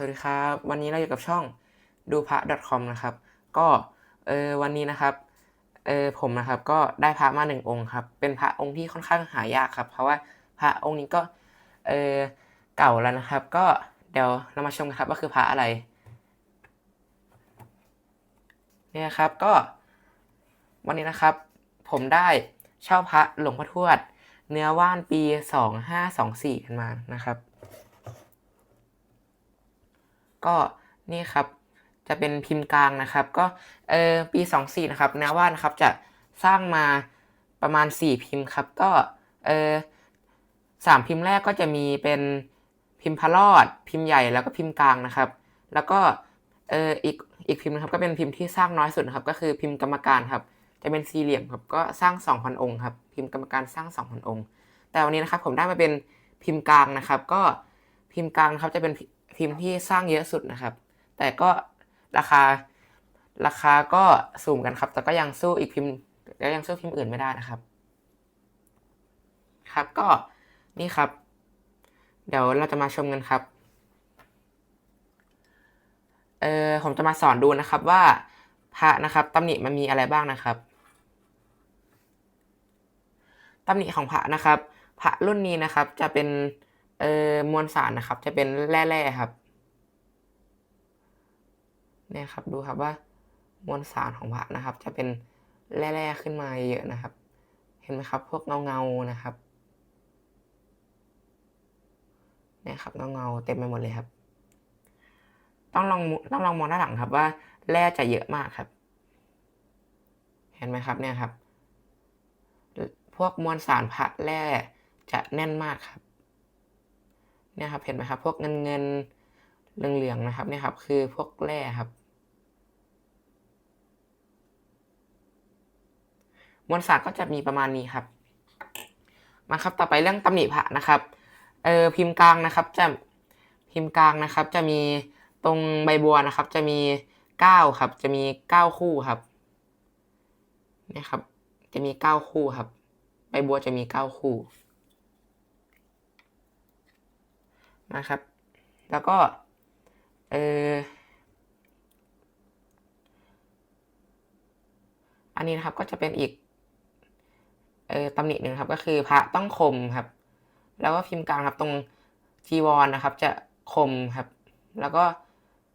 สวัสดีครับ วันนี้เราอยู่กับช่องดูพระ .com นะครับ ก็เออวันนี้นะครับเออผมนะครับก็ได้พระมาหนึ่งองค์ครับ เป็นพระองค์ที่ค่อนข้างหายากครับ เพราะว่าพระองค์นี้ก็เออเก่าแล้วนะครับ ก็เดี๋ยวเรามาชมกันครับว่าคือพระอะไรเนี่ยครับก็วันนี้นะครับ ผมได้เช่าพระหลวงพ่อทวด เนื้อว่านปีสองห้าสองสี่กันมานะครับ ก็นี่ครับจะเป็นพิมพ์กลางนะครับ ก็เออปีสองสี่นะครับนื้อว่านะครับจะสร้างมาประมาณสี่พิมพ์ครับ ก็เออสามพิมพ์แรกก็จะมีเป็นพิมพ์พระรอด พิมพ์ใหญ่แล้วก็พิมพ์กลางนะครับ แล้วก็เอออีกอีกพิมพ์นะครับก็เป็นพิมพ์ที่สร้างน้อยสุดนะครับ ก็คือพิมพ์กรรมการครับ จะเป็นสี่เหลี่ยมครับก็สร้าง 2,000 องค์ครับพิมพ์กรรมการสร้าง 2,000 องค์ แต่วันนี้นะครับผมได้มาเป็นพิมพ์กลางนะครับ ก็พิมพ์กลางครับจะเป็น พิมที่สร้างเยอะสุดนะครับ แต่ก็ราคาราคาก็สูงกันครับ แต่ก็ยังสู้อีกพิมพ์ก็ยังสู้พิมพ์อื่นไม่ได้นะครับ ครับก็นี่ครับ เดี๋ยวเราจะมาชมกันครับเออผมจะมาสอนดูนะครับว่าพระนะครับตำหนิมันมีอะไรบ้างนะครับตำหนิของพระนะครับ พระรุ่นนี้นะครับจะเป็น เอ่อมวลสารนะครับ จะเป็นแร่ๆครับเนี่ยครับดูครับว่ามวลสารของพระนะครับ จะเป็นแร่ๆขึ้นมาเยอะนะครับ เห็นไหมครับ พวกเงาเงาๆนะครับเนี่ยครับเงาเงาๆเต็มไปหมดเลยครับ ต้องลองต้องลองมองด้านหลังครับว่าแร่จะเยอะมากครับ เห็นไหมครับเนี่ยครับ พวกมวลสารพระแร่จะแน่นมากครับ เนี่ยครับเห็นไหมครับพวกเงินเงินเหลืองๆนะครับเนี่ยครับคือพวกแร่ครับมวลสารก็จะมีประมาณนี้ครับ มาครับต่อไปเรื่องตำหนิพระนะครับเออพิมพ์กลางนะครับจะพิมพ์กลางนะครับ จะมีตรงใบบัวนะครับ จะมีเก้าครับ จะมีเก้าคู่ครับเนี่ยครับ จะมีเก้าคู่ครับ ใบบัวจะมีเก้าคู่ นะครับ แล้วก็ เอออันนี้นะครับก็จะเป็นอีก เออตำหนิหนึ่งครับ ก็คือพระต้องคมครับ แล้วก็พิมพ์กลางครับตรงจีวรนะครับ จะคมครับ แล้วก็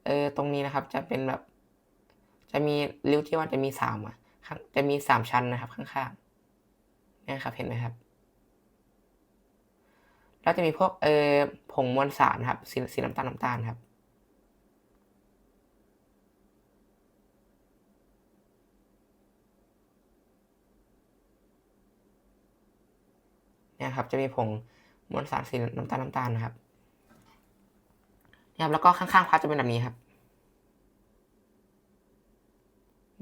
เออตรงนี้นะครับ จะเป็นแบบ จะมีริ้วที่ว่าจะมีสามอะจะมีสามชั้นนะครับ ข้างๆนี่ครับเห็นไหมครับ แล้วจะมีพวกเออผงมวลสารครับสีสีน้ำตาลน้ำตาลครับ เนี่ยครับจะมีผงมวลสารสีน้ำตาลน้ำตาลนะครับนี่ครับแล้วก็ข้างๆพระจะเป็นแบบนี้ครับ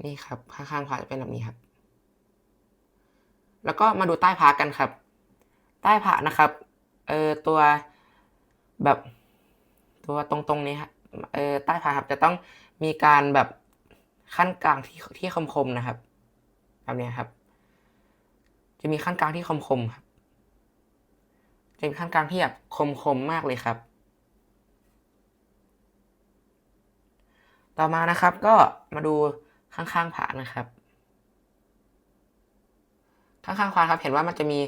นี่ครับข้างๆพระจะเป็นแบบนี้ครับ แล้วก็มาดูใต้พระกันครับ ใต้พระนะครับ เออตัวแบบตัวตรงๆนี้ครับเออใต้พระครับจะต้องมีการแบบขั้นกลางที่ที่คมๆนะครับแบบนี้ครับ จะมีขั้นกลางที่คมๆครับจะมีขั้นกลางที่แบบคมๆมากเลยครับ ต่อมานะครับก็มาดูข้างๆผ่านะครับ ข้างๆควานครับ เห็นว่ามันจะมี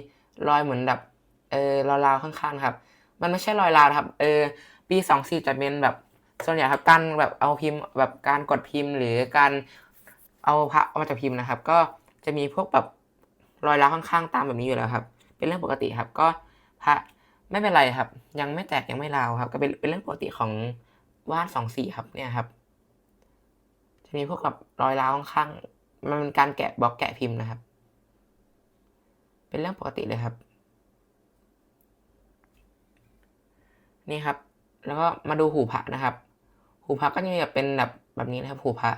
รอยเหมือนแบบ เออราวๆข้างๆครับ มันไม่ใช่รอยราวครับ เออ ปีสองสี่จะเป็นแบบส่วนใหญ่ครับการแบบเอาพิมพ์แบบการกดพิมพ์หรือการเอาพระออกมาจากพิมพ์นะครับ ก็จะมีพวกแบบรอยร้าวข้างๆตามแบบนี้อยู่แล้วครับ เป็นเรื่องปกติครับ ก็พระไม่เป็นไรครับ ยังไม่แตกยังไม่ราวครับ ก็เป็นเป็นเรื่องปกติของว่านสองสี่ครับเนี่ยครับ จะมีพวกแบบรอยร้าวข้างๆมันเป็นการแกะบล็อกแกะพิมพ์นะครับ เป็นเรื่องปกติเลยครับ นี่ครับ แล้วก็มาดูหูพระนะครับ หูพระก็จะมีแบบเป็นแบบแบบนี้นะครับ หูพระ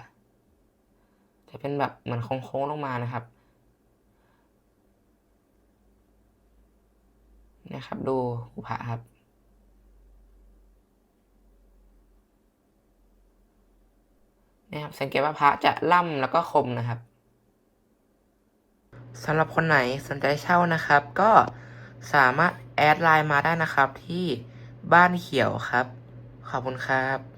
จะเป็นแบบเหมือนโค้งๆลงมานะครับนี่ยครับ ดูหูพระครับนี่ยครับสังเกตว่าพระจะล่ำแล้วก็คมนะครับสำหรับคนไหนสนใจเช่านะครับ ก็สามารถแอดไลน์มาได้นะครับที่ บ้านเขียวครับ ขอบคุณครับ